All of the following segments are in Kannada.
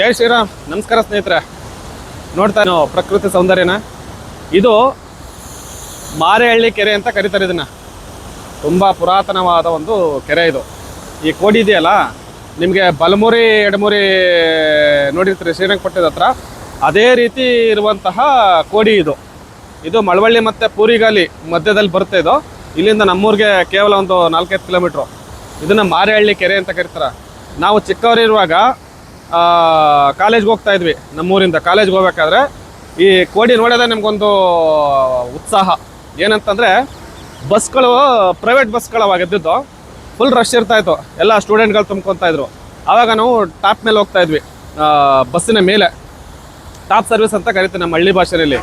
ಜೈ ಶ್ರೀರಾಮ್. ನಮಸ್ಕಾರ ಸ್ನೇಹಿತರೆ. ನೋಡ್ತಾ ನಾವು ಪ್ರಕೃತಿ ಸೌಂದರ್ಯನ? ಇದು ಮಾರೇಹಳ್ಳಿ ಕೆರೆ ಅಂತ ಕರೀತಾರೆ ಇದನ್ನು. ತುಂಬ ಪುರಾತನವಾದ ಒಂದು ಕೆರೆ ಇದು. ಈ ಕೋಡಿ ಇದೆಯಲ್ಲ? ನಿಮಗೆ ಬಲಮುರಿ, ಎಡಮುರಿ ನೋಡಿರ್ತೀರಿ ಶ್ರೀರಂಗಪಟ್ಟಣದ ಹತ್ರ. ಅದೇ ರೀತಿ ಇರುವಂತಹ ಕೋಡಿ ಇದು. ಇದು ಮಳವಳ್ಳಿ ಮತ್ತು ಪೂರಿಗಾಲಿ ಮಧ್ಯದಲ್ಲಿ ಬರುತ್ತೆ ಇದು. ಇಲ್ಲಿಂದ ನಮ್ಮೂರಿಗೆ ಕೇವಲ ಒಂದು ನಾಲ್ಕೈದು ಕಿಲೋಮೀಟ್ರು. ಇದನ್ನು ಮಾರೇಹಳ್ಳಿ ಕೆರೆ ಅಂತ ಕರೀತಾರೆ. ನಾವು ಚಿಕ್ಕವರಿರುವಾಗ ಕಾಲೇಜ್ಗೆ ಹೋಗ್ತಾ ಇದ್ವಿ, ನಮ್ಮೂರಿಂದ. ಕಾಲೇಜ್ಗೆ ಹೋಗ್ಬೇಕಾದ್ರೆ ಈ ಕೋಡಿ ನೋಡೋದೇ ನಮಗೊಂದು ಉತ್ಸಾಹ. ಏನಂತಂದರೆ ಬಸ್ಗಳು ಪ್ರೈವೇಟ್ ಬಸ್ಗಳು ಅವಾಗ ಎದ್ದಿದ್ದು ಫುಲ್ ರಶ್ ಇರ್ತಾ ಇತ್ತು. ಎಲ್ಲ ಸ್ಟೂಡೆಂಟ್ಗಳು ತುಂಬ್ಕೊತಾ ಇದ್ರು. ಆವಾಗ ನಾವು ಟಾಪ್ ಮೇಲೆ ಹೋಗ್ತಾ ಇದ್ವಿ ಬಸ್ಸಿನ ಮೇಲೆ. ಟಾಪ್ ಸರ್ವಿಸ್ ಅಂತ ಕರಿತೀವಿ ನಮ್ಮ ಹಳ್ಳಿ ಭಾಷೆಯಲ್ಲಿ.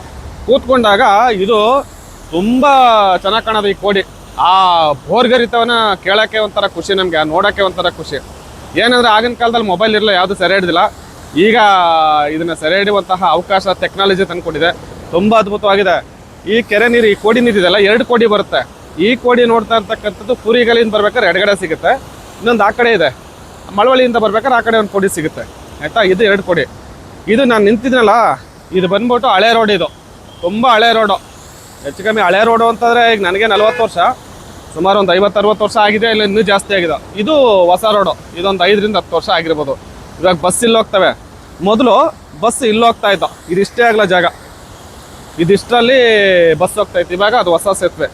ಕೂತ್ಕೊಂಡಾಗ ಇದು ತುಂಬ ಚೆನ್ನಾಗಿ ಕಾಣೋದು ಈ ಕೋಡಿ. ಆ ಭೋರ್ಗರಿತವನ್ನ ಕೇಳೋಕ್ಕೆ ಒಂಥರ ಖುಷಿ ನಮಗೆ ನೋಡೋಕ್ಕೆ ಒಂಥರ ಖುಷಿ. ಏನಂದ್ರೆ ಆಗಿನ ಕಾಲದಲ್ಲಿ ಮೊಬೈಲ್ ಇರಲ್ಲ ಯಾವುದು ಸೆರೆ ಹಿಡಿದಿಲ್ಲ. ಈಗ ಇದನ್ನ ಸೆರೆ ಹಿಡಿಯುವಂತಹ ಅವಕಾಶ ಟೆಕ್ನಾಲಜಿ ತಂದುಕೊಟ್ಟಿದೆ ತುಂಬ ಅದ್ಭುತವಾಗಿದೆ. ಈ ಕೆರೆ ನೀರು, ಈ ಕೋಡಿ ನೀರಿದೆಲ್ಲ ಎರಡು ಕೋಡಿ ಬರುತ್ತೆ. ಈ ಕೋಡಿ ನೋಡ್ತಾ ಇರ್ತಕ್ಕಂಥದ್ದು ಪುರಿಗಲಿಂದ ಬರ್ಬೇಕಾದ್ರೆ ಎಡಗಡೆ ಸಿಗುತ್ತೆ. ಇನ್ನೊಂದು ಆ ಕಡೆ ಇದೆ. ಮಳವಳ್ಳಿಯಿಂದ ಬರ್ಬೇಕಾದ್ರೆ ಆ ಕಡೆ ಒಂದು ಕೋಡಿ ಸಿಗುತ್ತೆ. ಆಯ್ತಾ? ಇದು ಎರಡು ಕೋಡಿ. ಇದು ನಾನು ನಿಂತಿದ್ನಲ್ಲ, ಇದು ಬಂದ್ಬಿಟ್ಟು ಹಳೆ ರೋಡ್ ಇದು. ತುಂಬ ಹಳೆ ರೋಡು ಹೆಚ್ಚು ಕಮ್ಮಿ ಹಳೆ ರೋಡು ಅಂತಂದರೆ ಈಗ ನನಗೆ ನಲ್ವತ್ತು ವರ್ಷ. ಸುಮಾರು ಒಂದು ಐವತ್ತು, ಅರವತ್ತು ವರ್ಷ ಆಗಿದೆ, ಇಲ್ಲ ಇನ್ನೂ ಜಾಸ್ತಿ ಆಗಿದೆ. ಇದು ಹೊಸ ರೋಡು. ಇದೊಂದು ಐದರಿಂದ ಹತ್ತು ವರ್ಷ ಆಗಿರ್ಬೋದು. ಇವಾಗ ಬಸ್ ಇಲ್ಲಿ ಹೋಗ್ತವೆ. ಮೊದಲು ಬಸ್ ಇಲ್ಲಿ ಹೋಗ್ತಾ ಇತ್ತು. ಇದಿಷ್ಟೇ ಆಗಲ್ಲ ಜಾಗ. ಇದಿಷ್ಟರಲ್ಲಿ ಬಸ್ ಹೋಗ್ತಾ ಇತ್ತು. ಇವಾಗ ಅದು ಹೊಸ ಸೇತುವೆ.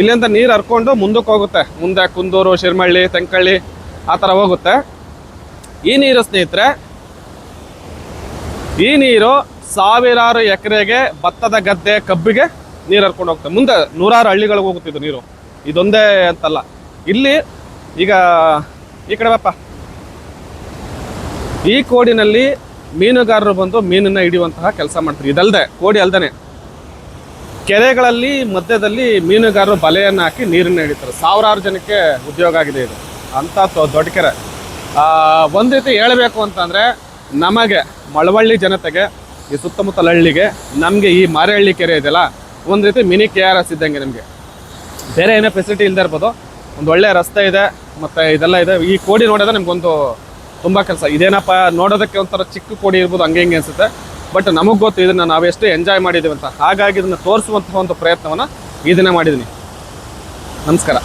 ಇಲ್ಲಿಂದ ನೀರು ಹರ್ಕೊಂಡು ಮುಂದಕ್ಕೆ ಹೋಗುತ್ತೆ. ಮುಂದೆ ಕುಂದೂರು, ಶಿರ್ಮಳ್ಳಿ, ತೆಂಕಳ್ಳಿ, ಆ ಥರ ಹೋಗುತ್ತೆ. ಈ ನೀರು ಸ್ನೇಹಿತರೆ, ಈ ನೀರು ಸಾವಿರಾರು ಎಕರೆಗೆ ಭತ್ತದ ಗದ್ದೆ ಕಬ್ಬಿಗೆ ನೀರು ಹರ್ಕೊಂಡು ಹೋಗ್ತದೆ ಮುಂದೆ ನೂರಾರು ಹಳ್ಳಿಗಳಿಗೆ ಹೋಗುತ್ತಿದ್ದು ನೀರು. ಇದೊಂದೇ ಅಂತಲ್ಲ. ಇಲ್ಲಿ ಈಗ ಈ ಕಡೆ ಬಪ್ಪ. ಈ ಕೋಡಿನಲ್ಲಿ ಮೀನುಗಾರರು ಬಂದು ಮೀನನ್ನ ಹಿಡಿಯುವಂತಹ ಕೆಲಸ ಮಾಡ್ತಾರೆ. ಇದಲ್ಲದೆ ಕೋಡಿ ಅಲ್ದೇನೆ. ಕೆರೆಗಳಲ್ಲಿ ಮಧ್ಯದಲ್ಲಿ ಮೀನುಗಾರರು ಬಲೆಯನ್ನು ಹಾಕಿ ನೀರನ್ನ ಹಿಡಿತಾರೆ. ಸಾವಿರಾರು ಜನಕ್ಕೆ ಉದ್ಯೋಗ ಆಗಿದೆ ಇದು. ಅಂತ ದೊಡ್ಡ ಕೆರೆ. ಆ, ಒಂದ್ ರೀತಿ ಹೇಳಬೇಕು ಅಂತಂದ್ರೆ ನಮಗೆ ಮಳವಳ್ಳಿ ಜನತೆಗೆ ಈ ಸುತ್ತಮುತ್ತಲ ಹಳ್ಳಿಗೆ ನಮಗೆ ಈ ಮಾರೇಹಳ್ಳಿ ಕೆರೆ ಇದೆಯಲ್ಲ ಒಂದು ರೀತಿ ಮಿನಿ ಕೆ ಆರ್ ಎಸ್ ಇದ್ದಂಗೆ ನಿಮಗೆ. ಬೇರೆ ಏನೇ ಫೆಸಿಲಿಟಿ ಇಲ್ಲದೆ ಇರ್ಬೋದು. ಒಂದು ಒಳ್ಳೆ ರಸ್ತೆ ಇದೆ, ಮತ್ತು ಇದೆಲ್ಲ ಇದೆ. ಈ ಕೋಡಿ ನೋಡೋದೇ ನಿಮ್ಗೊಂದು ತುಂಬ ಕೆಲಸ. ಇದೇನಪ್ಪ, ನೋಡೋದಕ್ಕೆ ಒಂಥರ ಚಿಕ್ಕ ಕೋಡಿ ಇರ್ಬೋದು, ಹಂಗೆ ಹಿಂಗೆ ಅನಿಸುತ್ತೆ. ಬಟ್ ನಮಗೆ ಗೊತ್ತು, ಇದನ್ನು ನಾವೆಷ್ಟು ಎಂಜಾಯ್ ಮಾಡಿದ್ದೀವಿ ಅಂತ. ಹಾಗಾಗಿ ಇದನ್ನು ತೋರಿಸುವಂತಹ ಒಂದು ಪ್ರಯತ್ನವನ್ನು ಈ ದಿನ ಮಾಡಿದ್ದೀನಿ ನಮಸ್ಕಾರ.